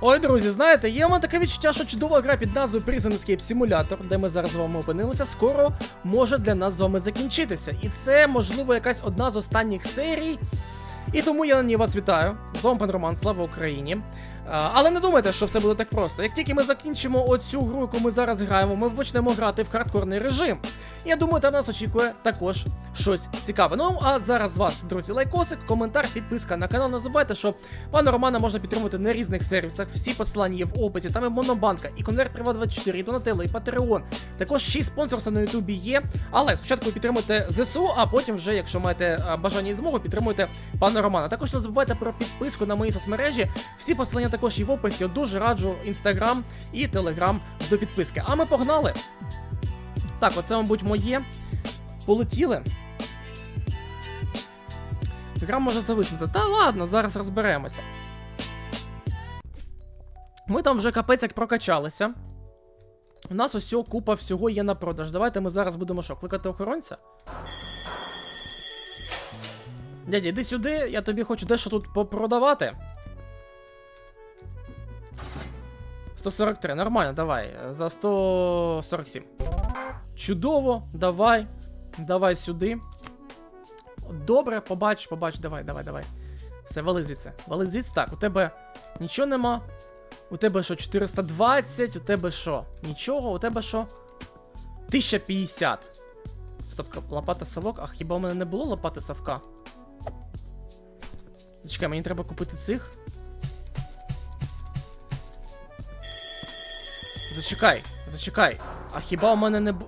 Ой, друзі, знаєте, є у мене таке відчуття, що чудова гра під назвою Prison Escape Simulator, де ми зараз з вами опинилися, скоро може для нас з вами закінчитися. І це, можливо, якась одна з останніх серій. І тому я на ній вас вітаю. З вами пан Роман, слава Україні. А, але не думайте, що все буде так просто. Як тільки ми закінчимо оцю гру, яку ми зараз граємо, ми почнемо грати в хардкорний режим. Я думаю, там нас очікує також щось цікаве. Ну а зараз з вас, друзі, лайкосик, коментар, підписка на канал. Не забувайте, що пана Романа можна підтримувати на різних сервісах. Всі посилання є в описі. Там і Монобанка, і Конверт Приват 24, і Донателло, і Patreon. Також ще й спонсорство на Ютубі є. Але спочатку підтримуйте ЗСУ, а потім вже, якщо маєте бажання і змогу, підтримуйте пана Романа. Також не забувайте про підписку на мої соцмережі. Всі посилання також є в описі. Я дуже раджу інстаграм і телеграм до підписки. А ми погнали. Так, оце, мабуть, моє. Полетіли. Гра може зависнути. Та ладно, зараз розберемося. Ми там вже капець як прокачалися. У нас ось купа всього є на продаж. Давайте ми зараз будемо що, кликати охоронця? Дядя, іди сюди, я тобі хочу дещо тут попродавати. 143, нормально, давай. За 147. Чудово, давай. Давай сюди. Добре, побач, побач, давай, давай, давай. Все, вали звідси. Вали звідси. Так, у тебе нічого нема. У тебе що, 420, у тебе що? Нічого, у тебе що? 1050. Стоп, лопата совок. А хіба у мене не було лопати совка? Зачекай, мені треба купити цих. Зачекай, зачекай. А хіба у мене не бу.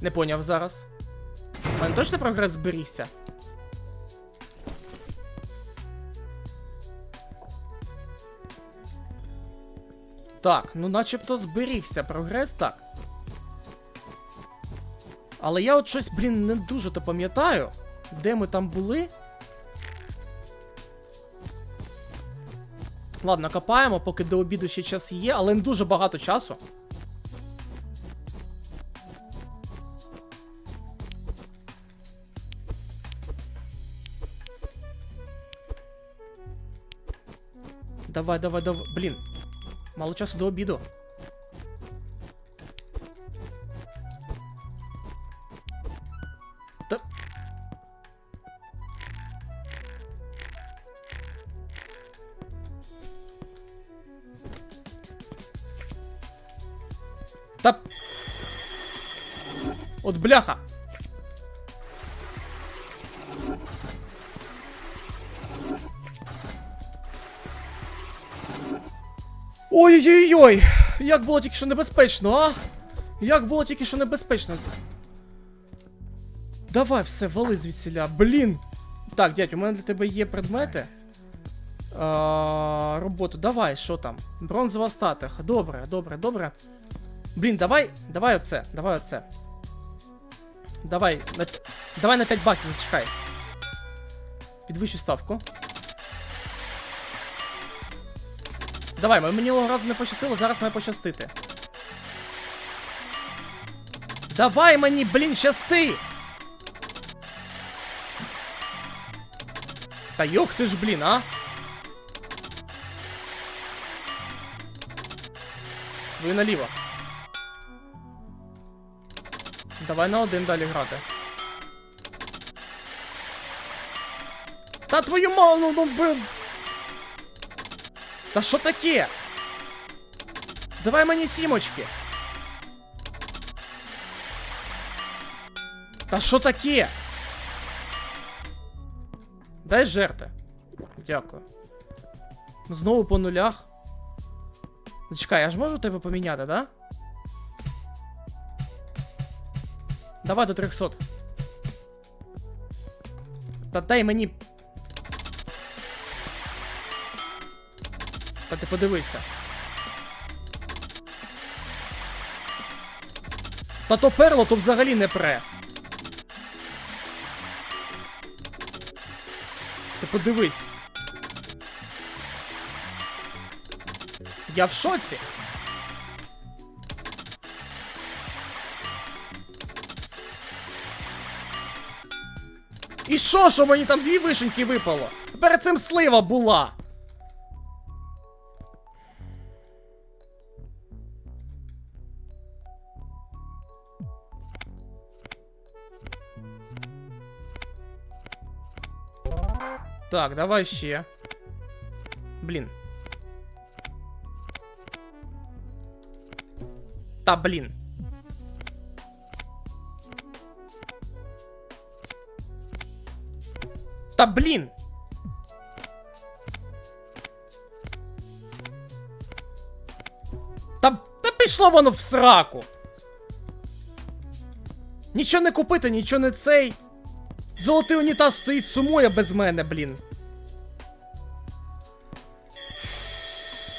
Не поняв зараз. У мене точно прогрес зберігся? Так, ну начебто зберігся прогрес, так. Але я от щось, блін, не дуже то пам'ятаю, де ми там були. Ладно, копаємо, поки до обіду ще час є, але не дуже багато часу. Давай, давай, давай. Блін. Мало часу до обіду. Бляха! Ой-ой-ой! Як було тільки що небезпечно, а? Як було тільки що небезпечно. Давай все, вали звідсіля. Блін. Так, дядь, у мене для тебе є предмети. А, роботу, давай, що там? Бронзова статуя. Добре, добре, добре. Блін, давай, давай оце, давай оце. Давай, на, давай на 5 баксів зачекай. Підвищу ставку. Давай, ми- минулого разу не пощастило, зараз має пощастити. Давай мені, блін, щасти! Та йох ти ж, блін, а? Ви наліво. Давай на один далі грати. Та твою маму, ну, блин. Та що таке? Давай мені сімочки. Та що таке? Дай жерти. Дякую. Знову по нулях. Зачекай, я ж можу тебе поміняти, да? Давай до 300. Та дай мені Та ти подивися. Та то перло то взагалі не пре. Ти подивись. Я в шоці. І що, що мені там дві вишеньки випало? Перед цим слива була. Так, давай ще. Блін. Та блін. Та блін. Та, та пішло воно в сраку. Нічого не купити, нічого не цей. Золотий унітаз стоїть сумує без мене, блін.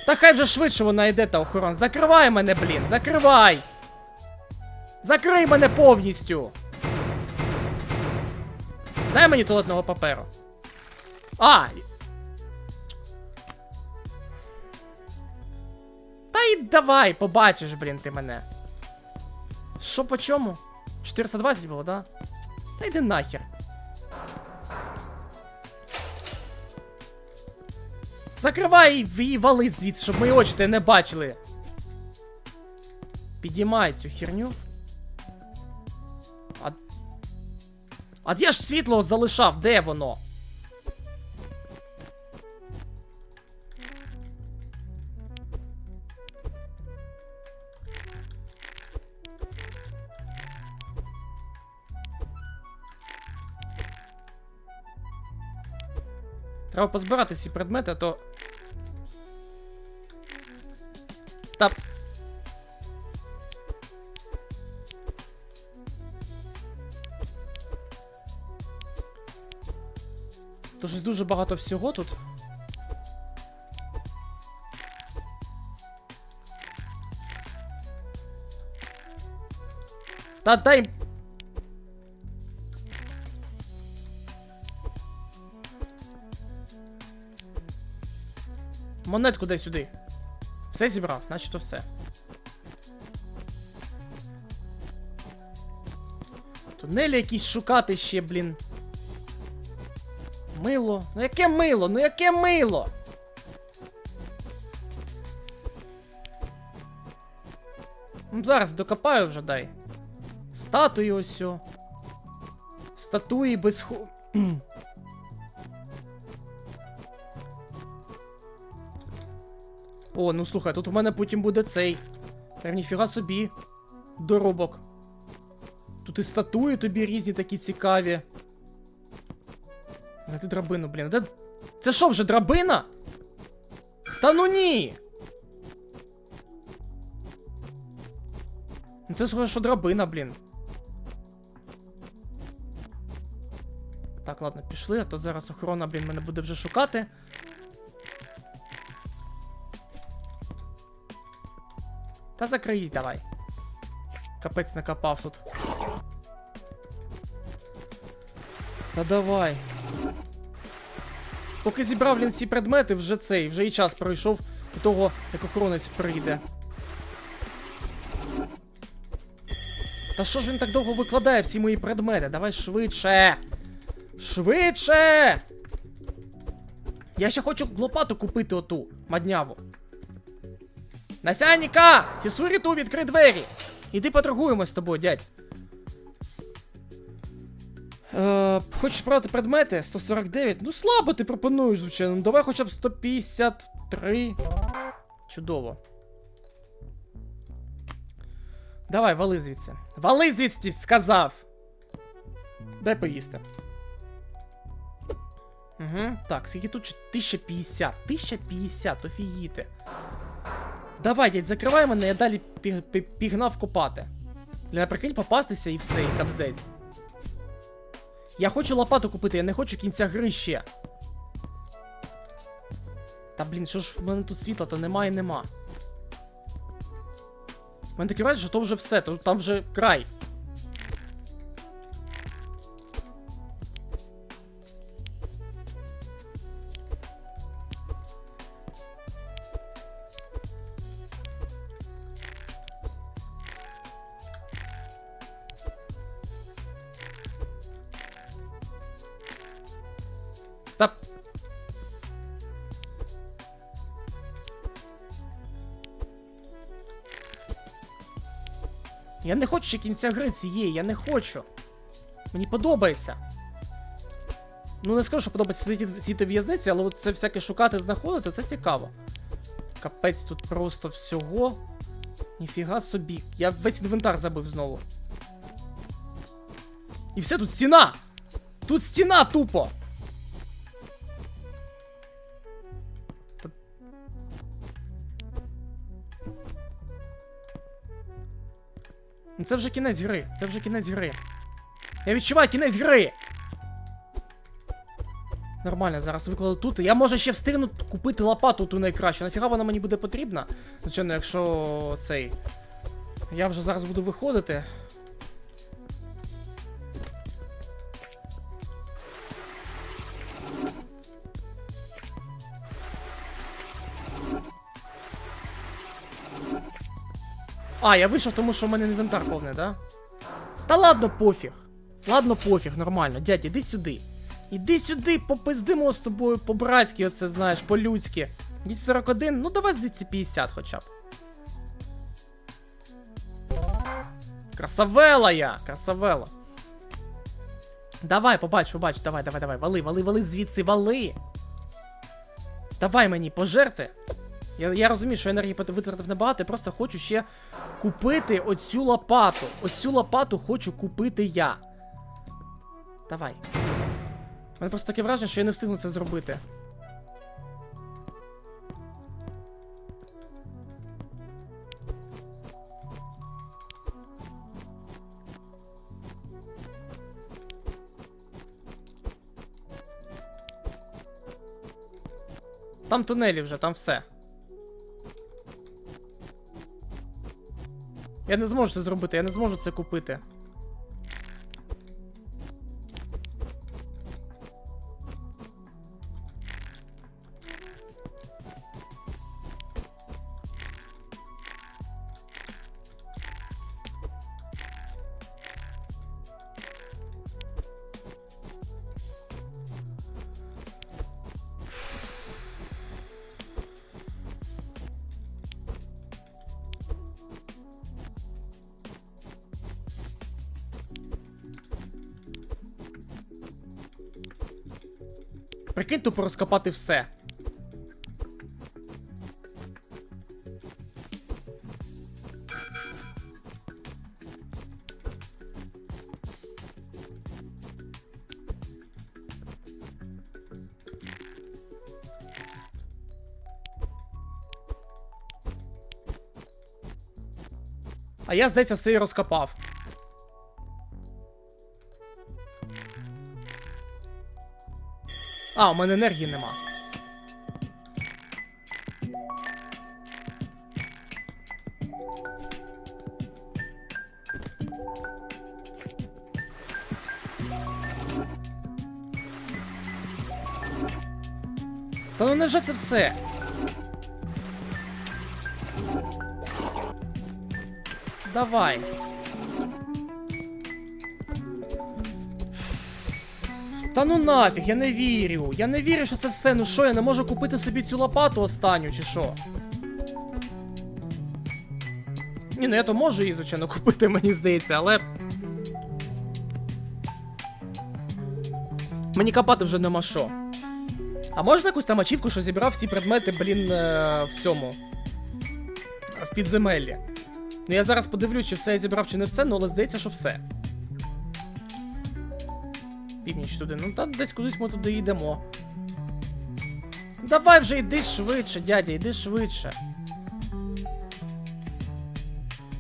Та хай вже швидше вона йде та охорон. Закривай мене, блін, закривай! Закрий мене повністю! Дай мені туалетного паперу. А! Та й давай, побачиш, блін, ти мене. Що по чому? 420 було, да? Та йди нахер. Закривай і вали звідси, щоб мої очі не бачили. Підіймай цю херню. А я ж світло залишав, де воно? Треба позбирати всі предмети, а то. Та. То щось дуже багато всього тут. Та дай. Монетку дай сюди. Все зібрав, начебто все. Тунелі якісь шукати ще, блін. Мило. Ну яке мило? Ну яке мило? Ну, зараз докопаю вже дай. Статуї ось. Статуї без ху. О, ну слухай, тут у мене потім буде цей. Та ніфіга собі. Доробок. Тут і статуї тобі різні такі цікаві. Знайти драбину, блін. Де... Це що вже драбина? Та ну ні! Ну це схоже, що драбина, блін. Так, ладно, пішли, а то зараз охорона, блін, мене буде вже шукати. Та закрий давай. Капець накопав тут. Та давай. Поки зібрав він всі предмети, вже цей, вже і час пройшов до того, як охоронець прийде. Та що ж він так довго викладає всі мої предмети? Давай швидше. Швидше! Я ще хочу лопату купити оту, мадняву. Насяніка! Сісурі ту відкрий двері! Іди поторгуємо з тобою, дядь. Е, хочеш продати предмети? 149. Ну слабо ти пропонуєш, звичайно. Ну давай хоча б 153. Чудово. Давай, вали звідси. Вали звідси, сказав! Дай поїсти. Угу. Так, скільки тут 1050. 1050, офігіти. Давай, дядь, закривай мене, я далі пі- пі- пігнав копати. Для попастися і все, і капздець. Я хочу лопату купити, я не хочу кінця гри ще. Та блін, що ж в мене тут світла, то немає, нема. У мене таке враження, що то вже все, то там вже край. Я не хочу ще кінця гри цієї, я не хочу. Мені подобається. Ну не скажу, що подобається сидіти, сидіти в в'язниці, але це всяке шукати, знаходити, це цікаво. Капець тут просто всього. Ніфіга собі. Я весь інвентар забив знову. І все, тут стіна! Тут стіна тупо! Це вже кінець гри. Це вже кінець гри. Я відчуваю кінець гри! Нормально, зараз викладу тут. Я може ще встигну купити лопату ту найкращу. Нафіга вона мені буде потрібна? Звичайно, якщо цей. Я вже зараз буду виходити. А, я вийшов, тому що в мене інвентар повний, да? Та ладно, пофіг. Ладно, пофіг, нормально. Дядь, іди сюди. Іди сюди, попиздимо з тобою по-братськи, оце знаєш, по-людськи. 241, ну давай здається 50 хоча б. Красавела я! Красавела. Давай, побач, побач, давай, давай, давай. Вали, вали, вали звідси, вали. Давай мені пожерти. Я, я розумію, що енергії витратив небагато, я просто хочу ще купити оцю лопату. Оцю лопату хочу купити я. Давай. У мене просто таке враження, що я не встигну це зробити. Там тунелі вже, там все. Я не зможу це зробити, я не зможу це купити. Прикинь, тупо розкопати все. А я, здається, все і розкопав. А, у мене енергії нема. Та ну невже це все? Давай. Та ну нафіг, я не вірю. Я не вірю, що це все. Ну що, я не можу купити собі цю лопату останню, чи що? Ні, ну я то можу її, звичайно, купити, мені здається, але. Мені копати вже нема що. А можна якусь там ачівку, що зібрав всі предмети, блін, е, в цьому. В підземеллі. Ну я зараз подивлюсь, чи все я зібрав, чи не все, ну але здається, що все. Північ туди. Ну та десь кудись ми туди йдемо. Давай вже йди швидше, дядя, йди швидше.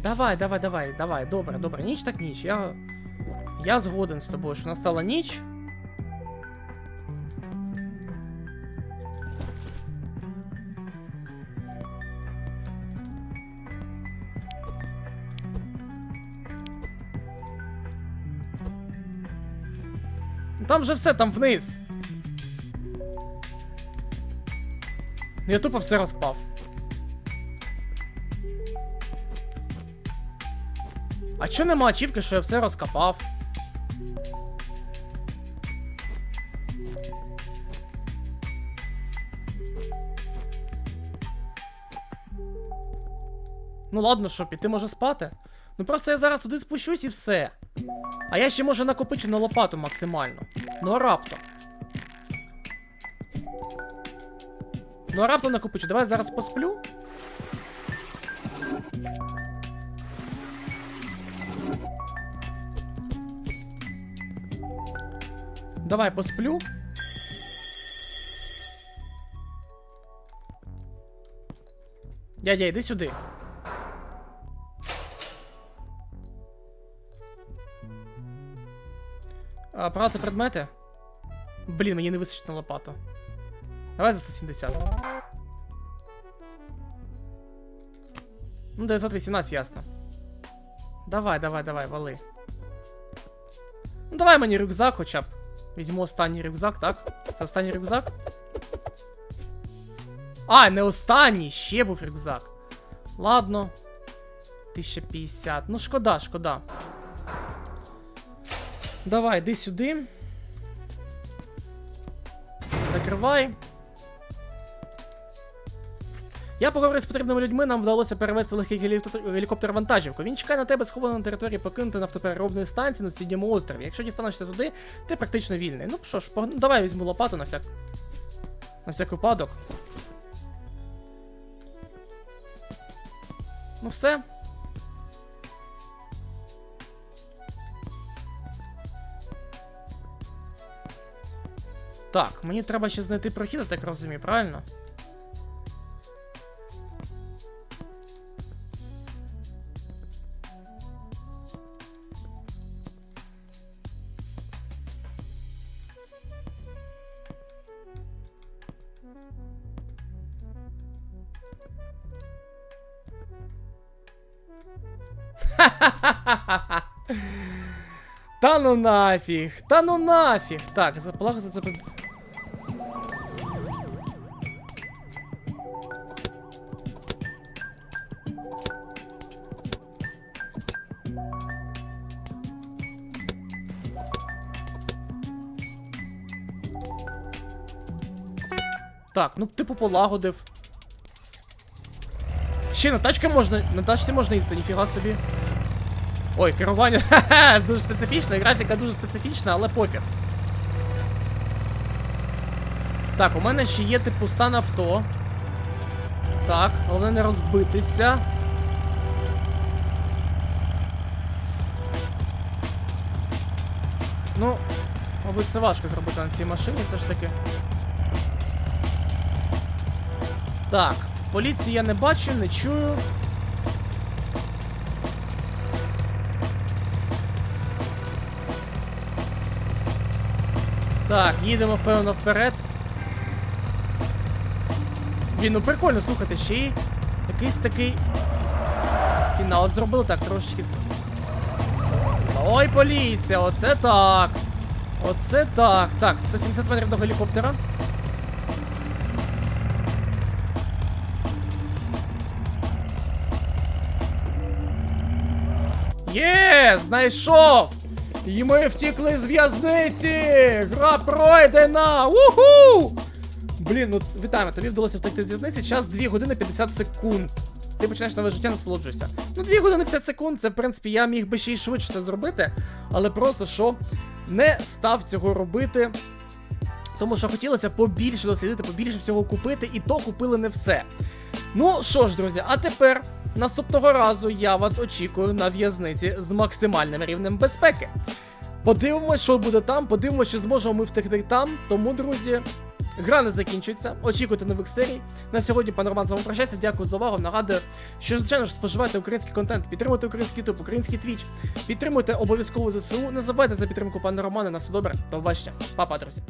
Давай, давай, давай, давай, добре, добре. Ніч так ніч. Я. Я згоден з тобою, що настала ніч. Там же все, там вниз. Я тупо все розпав. А чо нема ачівки, що я все розкопав? Ну ладно, що, піти може спати? Ну просто я зараз туди спущусь і все. А я ще можу накопичу на лопату максимально. Ну а раптом. Ну а раптом накопичу. Давай я зараз посплю. Давай посплю. Дядя, йди сюди. А, Брати предмети? Блін, мені не вистачить на лопату. Давай за 170. Ну, 918, ясно. Давай, давай, давай, вали. Ну, давай мені рюкзак хоча б. Візьму останній рюкзак, так? Це останній рюкзак? А, не останній, ще був рюкзак. Ладно. 1050. Ну, шкода, шкода. Давай, йди сюди. Закривай. Я поговорив з потрібними людьми, нам вдалося перевезти легкий гелікоптер вантажівку. Він чекає на тебе схований на території покинутої нафтопереробної станції на сусідньому острові. Якщо дістанешся туди, ти практично вільний. Ну що ж, пог- давай візьму лопату на всяк. На всяк випадок. Ну все. Так, мені треба ще знайти прохід, так розумію, правильно? Та ну нафіг, та ну нафіг. Так, заплакати це. Так, ну типу полагодив. Ще на тачки можна. На тачці можна їздити, ніфіга собі. Ой, керування. Ха-ха, дуже специфічна, графіка дуже специфічна, але пофіг. Так, у мене ще є типу стан авто. Так, головне не розбитися. Ну, мабуть, це важко зробити на цій машині, все ж таки. Так, поліції я не бачу, не чую. Так, їдемо впевнено вперед. Блін, ну прикольно, слухайте, ще й якийсь такий. Фінал зробили так трошечки це. Ой, поліція, оце так. Оце так. Так, 170 метрів до гелікоптера. Є, знайшов! І ми втікли з в'язниці! Гра пройдена! Уху! Блін, ну вітаємо, тобі вдалося втекти з в'язниці. Час 2 години 50 секунд. Ти починаєш нове життя, насолоджуйся. Ну, 2 години 50 секунд, це в принципі я міг би ще й швидше це зробити, але просто що не став цього робити. Тому що хотілося побільше дослідити, побільше всього купити, і то купили не все. Ну що ж, друзі, а тепер наступного разу я вас очікую на в'язниці з максимальним рівнем безпеки. Подивимось, що буде там, подивимось, чи зможемо ми втекти там. Тому, друзі, гра не закінчується. Очікуйте нових серій. На сьогодні пан Роман з вами прощається. Дякую за увагу. Нагадую, що звичайно ж споживайте український контент, підтримуйте український YouTube, український твіч, підтримуйте обов'язково ЗСУ. Не забувайте за підтримку пана Романа. На все добре. До побачення. Па-па, друзі.